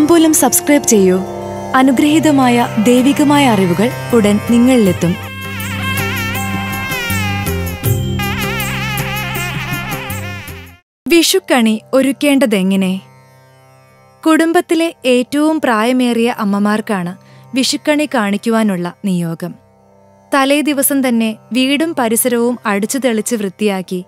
താമ്പൂലം subscribe ചെയ്യൂ. അനുഗ്രഹീതമായ ദൈവികമായ അറിവുകൾ ഉടൻ നിങ്ങളിലെത്തും. വിഷുക്കണി ഒരുക്കേണ്ടതെങ്ങനെ? കുടുംബത്തിലെ ഏറ്റവും പ്രായമേറിയ അമ്മമാർക്കാണ് വിഷുക്കണി കാണിക്കുവാനുള്ള നിയോഗം. തലേ ദിവസം തന്നെ വീടും പരിസരവും അടിച്ചു തെളിച്ച് വൃത്തിയാക്കി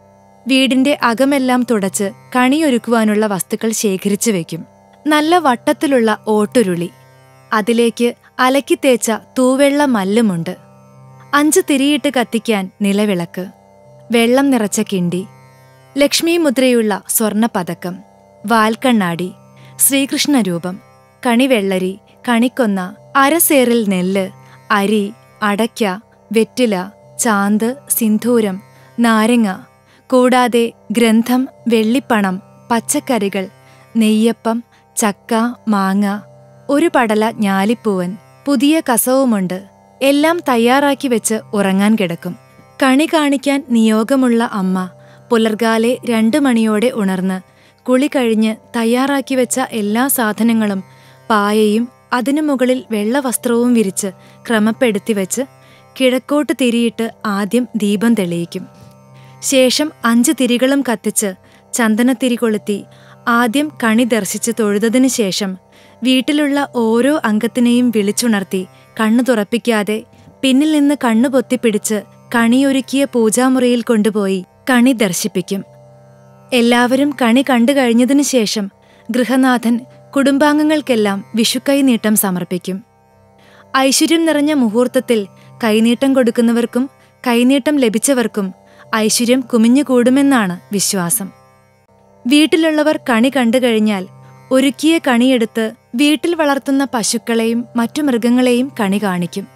വീടിന്റെ അകമെല്ലാം തുടച്ച് കണിയൊരുക്കുവാനുള്ള വസ്തുക്കൾ ശേഖരിച്ചു വെക്കും. നല്ല വട്ടത്തിലുള്ള ഓട്ടുരുളി. അതിലേക്ക് അലക്കിത്തേച്ച തൂവെള്ള മല്ലുമുണ്ട്. അഞ്ച് തിരിയിട്ട് കത്തിക്കാൻ നിലവിളക്ക്. വെള്ളം നിറച്ച കിണ്ടി. ലക്ഷ്മി മുദ്രയുള്ള സ്വർണപതക്കം. വാൽക്കണ്ണാടി. ശ്രീകൃഷ്ണരൂപം. കണിവെള്ളരി. കണിക്കൊന്ന. അരസേറിൽ നെല്ല്. അരി. അടയ്ക്ക. വെറ്റില. ചാന്ത്. സിന്ധൂരം നാരങ്ങ. കൂടാതെ ഗ്രന്ഥം. വെള്ളിപ്പണം. പച്ചക്കറികൾ. നെയ്യപ്പം. ചക്ക മാങ്ങ ഒരു പടല ഞാലിപ്പൂവൻ പുതിയ കസവുമുണ്ട്. എല്ലാം തയ്യാറാക്കി വെച്ച് ഉറങ്ങാൻ കിടക്കും. കണി കാണിക്കാൻ നിയോഗമുള്ള അമ്മ പുലർകാലെ രണ്ടു മണിയോടെ ഉണർന്ന് കുളി കഴിഞ്ഞ് തയ്യാറാക്കി വെച്ച എല്ലാ സാധനങ്ങളും പായയും അതിനു മുകളിൽ വെള്ളവസ്ത്രവും വിരിച്ച് ക്രമപ്പെടുത്തി വെച്ച് കിഴക്കോട്ട് തിരിയിട്ട് ആദ്യം ദീപം തെളിയിക്കും. ശേഷം അഞ്ച് തിരികളും കത്തിച്ച് ചന്ദനത്തിരി കൊളുത്തി ആദ്യം കണി ദർശിച്ച് തൊഴുതതിനു ശേഷം വീട്ടിലുള്ള ഓരോ അംഗത്തിനെയും വിളിച്ചുണർത്തി കണ്ണു തുറപ്പിക്കാതെ പിന്നിൽ നിന്ന് കണ്ണു പൊത്തിപ്പിടിച്ച് കണിയൊരുക്കിയ പൂജാമുറിയിൽ കൊണ്ടുപോയി കണി ദർശിപ്പിക്കും. എല്ലാവരും കണി കണ്ടു കഴിഞ്ഞതിനു ശേഷം ഗൃഹനാഥൻ കുടുംബാംഗങ്ങൾക്കെല്ലാം വിഷുക്കൈനീട്ടം സമർപ്പിക്കും. ഐശ്വര്യം നിറഞ്ഞ മുഹൂർത്തത്തിൽ കൈനീട്ടം കൊടുക്കുന്നവർക്കും കൈനീട്ടം ലഭിച്ചവർക്കും ഐശ്വര്യം കുമിഞ്ഞുകൂടുമെന്നാണ് വിശ്വാസം. വീട്ടിലുള്ളവർ കണി കണ്ടു കഴിഞ്ഞാൽ ഒരുക്കിയ കണിയെടുത്ത് വീട്ടിൽ വളർത്തുന്ന പശുക്കളെയും മറ്റു മൃഗങ്ങളെയും കണി കാണിക്കും.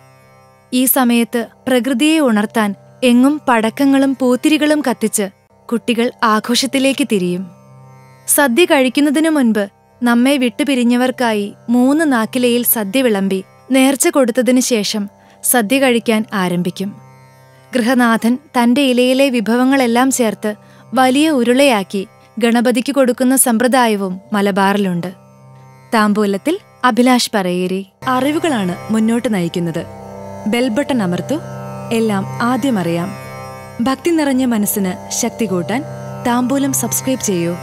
ഈ സമയത്ത് പ്രകൃതിയെ ഉണർത്താൻ എങ്ങും പടക്കങ്ങളും പൂത്തിരികളും കത്തിച്ച് കുട്ടികൾ ആഘോഷത്തിലേക്ക് തിരിയും. സദ്യ കഴിക്കുന്നതിനു മുൻപ് നമ്മെ വിട്ടുപിരിഞ്ഞവർക്കായി മൂന്ന് നാക്കിലയിൽ സദ്യ വിളമ്പി നേർച്ച കൊടുത്തതിനു ശേഷം സദ്യ കഴിക്കാൻ ആരംഭിക്കും. ഗൃഹനാഥൻ തന്റെ ഇലയിലെ വിഭവങ്ങളെല്ലാം ചേർത്ത് വലിയ ഉരുളയാക്കി ഗണപതിക്ക് കൊടുക്കുന്ന സമ്പ്രദായവും മലബാറിലുണ്ട്. താമ്പൂലത്തിൽ അഭിലാഷ് പറയേരി അറിവുകളാണ് മുന്നോട്ട് നയിക്കുന്നത്. ബെൽബട്ടൺ അമർത്തു എല്ലാം ആദ്യം അറിയാം ഭക്തി നിറഞ്ഞ മനസ്സിന് ശക്തി കൂട്ടാൻ താമ്പൂലം സബ്സ്ക്രൈബ് ചെയ്യൂ.